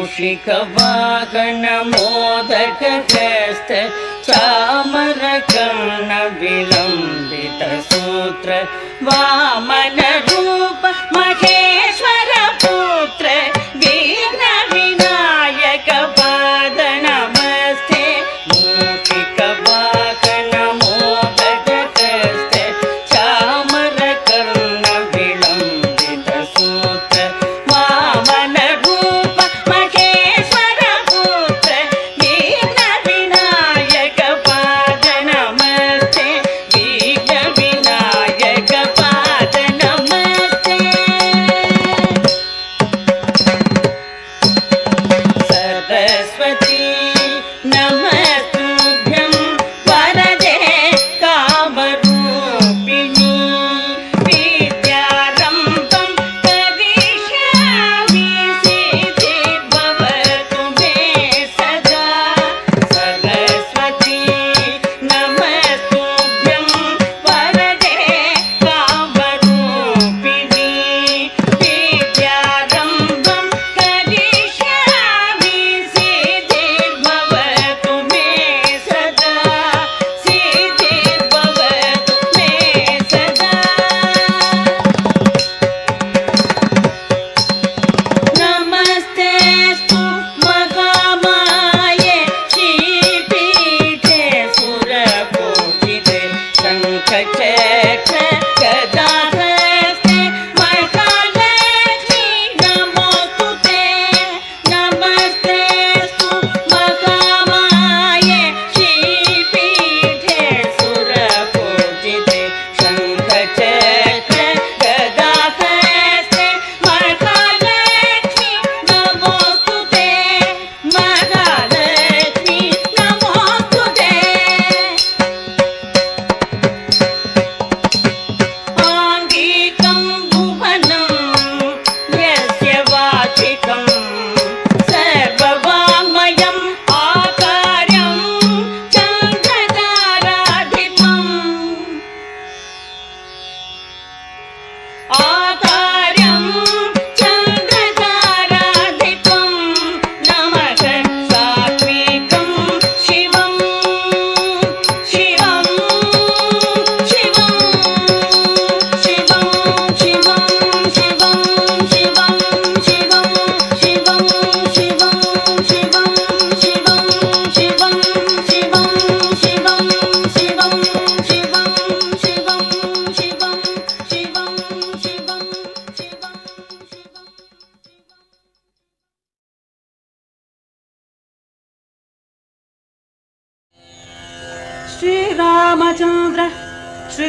ूषिकवागन मोदक गस्थ शमरकन वामनरूप महेश्वर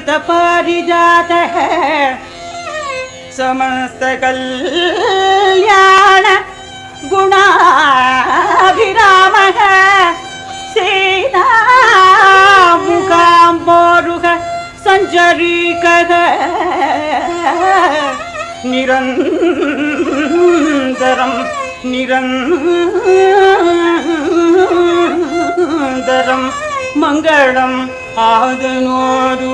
ಸುತ ಪಾರಿಜಾತ ಸಮಸ್ತ ಕಲ್ಯಾಣ ಗುಣಾಭಿರಾಮ ಸೇನಾ ಮುಖಾಂಬೋರುಗ ಸಂಚರೀಕದ நிரந்தரம் நிரந்தரம் மங்களம் ಆದನೋರು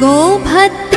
गोभत्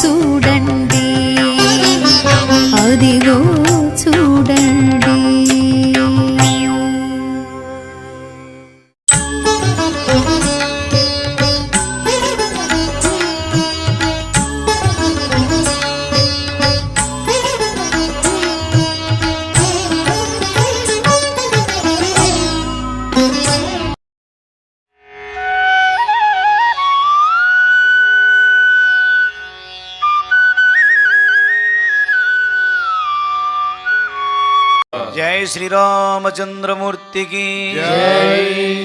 చూడండి श्री रामचंद्र मूर्ति की।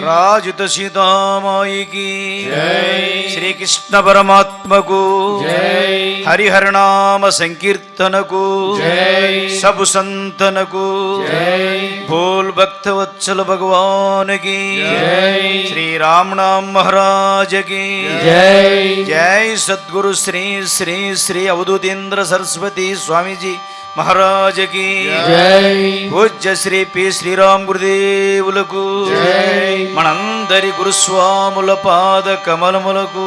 राजुत सीतामाई की। श्री कृष्ण परमात्म को हरिहर नाम संकीर्तन को सब संतन को भोल भक्त वत्सल भगवान की। श्री राम नाम महाराज की। जय। सदगुरु श्री श्री श्री अवधुतेन्द्र सरस्वती स्वामी जी స్వామీజీ మహారాజకి పూజ్య శ్రీ పి శ్రీరామ్ గురుదేవులకు మనందరి గురుస్వాముల పాద కమలములకు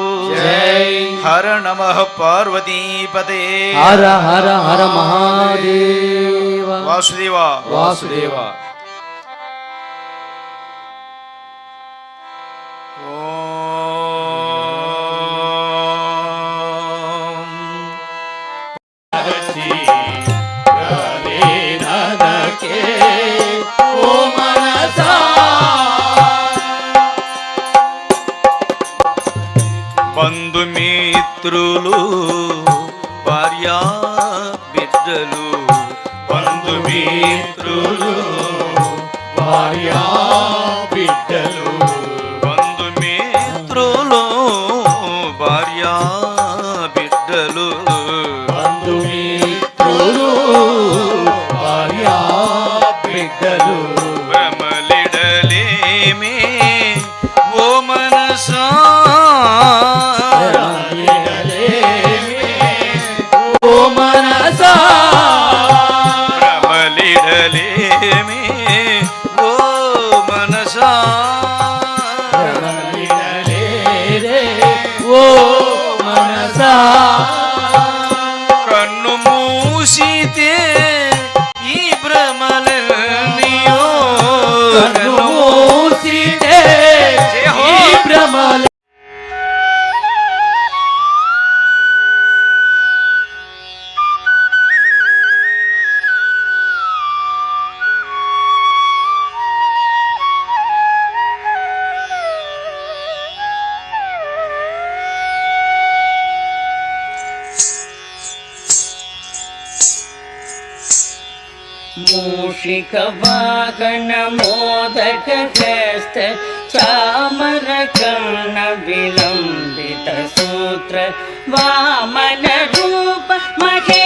హర నమ పార్వతీపతే హర హర హర మహాదేవ. వాసుదేవ. వాసుదేవ. మిత్రులు భార్యా मूषिकवाहन मोदक हस्त चामर कर्ण विलम्बित सूत्र वामन रूप महे